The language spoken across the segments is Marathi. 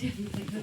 这 个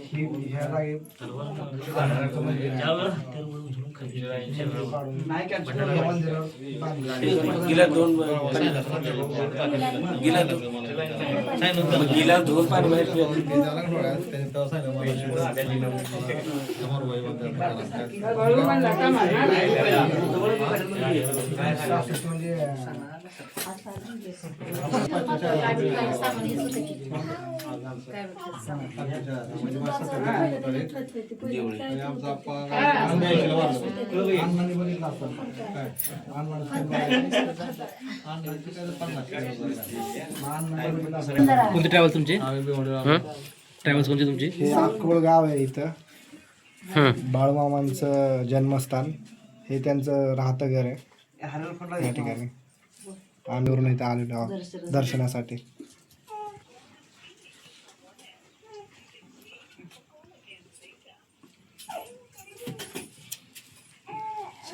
गिला दोन गिला दोन गिला दोन पाणी बाहेर पिऊन. कोणते ट्रॅव्हल्स तुमचे? ट्रॅव्हल्स कोणते तुमचे? हे गाव आहे इथं. बाळमामांचं जन्मस्थान. हे त्यांचं राहतं घर आहे. या ठिकाणी. आंदोलन इथं आलेलो आहोत. दर्शनासाठी.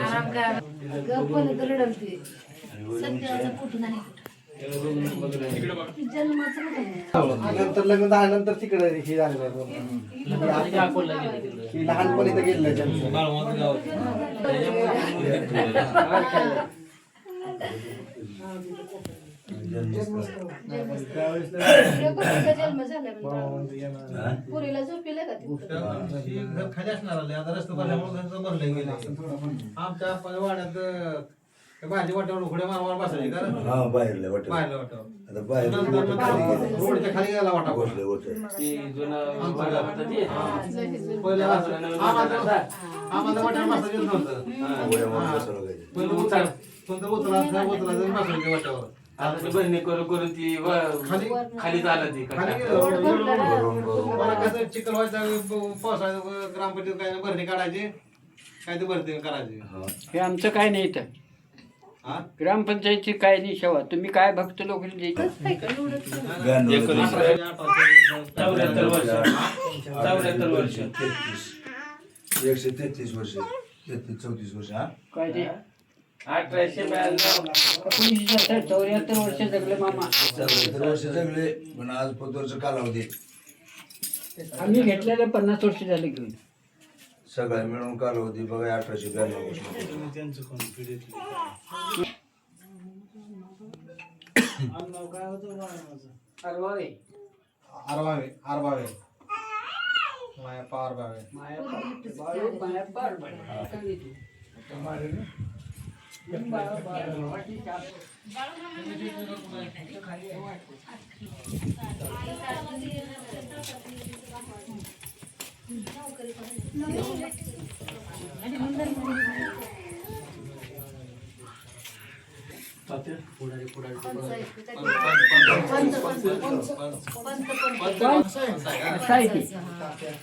आराम करा पण रडवते नाही नंतर लग्न झाल्यानंतर तिकडे हे. ही लहानपणी तर गेलेलं आहे त्यांचं. पुरीचा जन्म झाला म्हणजे पुरीला झोपिलं का तिथं? खाली असणार आले आता रस्ते भरल्यामुळे त्यांचं भरले गेले आमच्या वाड्यात भाजी वाट्यावर उघड्या मारवार बसायचे कारण हा. बाहेरले वाटत बाहेरला वाट्यावर आता बाहेर नंतर नंतर रोडच्या खाली गेला वाटा बसले? होते ते जुनं वाडा होता ते. पहिल्या आम्हाला आम्हाला वाट्यावर बसायचं नव्हतं गोळ्यामध्ये बसायला पाहिजे. पहिलं उचल कोणतं उचला उचला बसायचे वाट्यावर आता ते बहिणी करून करून ती व- खाली? खाली झालं ती खाली गेलं. मला कसं चिखल व्हायचं पावसाळ्यात ग्रामपंचायत काय भरणी काढायची. काय ते भरती करायची. हे. आमचं काय नाही इथं. हा? ग्रामपंचायतची काय नाही सेवा तुम्ही काय भक्त लोक चौऱ्याहत्तर वर्ष. चौऱ्याहत्तर वर्ष. तेहतीस एकशे तेहतीस वर्ष. तेहतीस चौतीस वर्ष हा? काय ते? अठराशे ब्याण्णव एकोणीसशे चौऱ्याहत्तर वर्ष जगले मामा चौऱ्याहत्तर वर्ष जगले पण आज वर्ष कालावधी आम्ही घेतलेले पन्नास वर्ष झाले घेऊन. सगळं मिळून कालावधी बघा अठराशे ब्याण्णव वर्ष आरबावे आरबावे मायाप्पा आरबावे असं आहे ते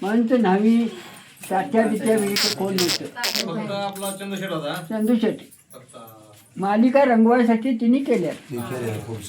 म्हणून ते न्हावी साठ्या बिट्या वेळी कोण नव्हतं आपला चंद्रशेठ होता चंदू शेट्टी मालिका रंगवायसाठी तिने केल्या खूप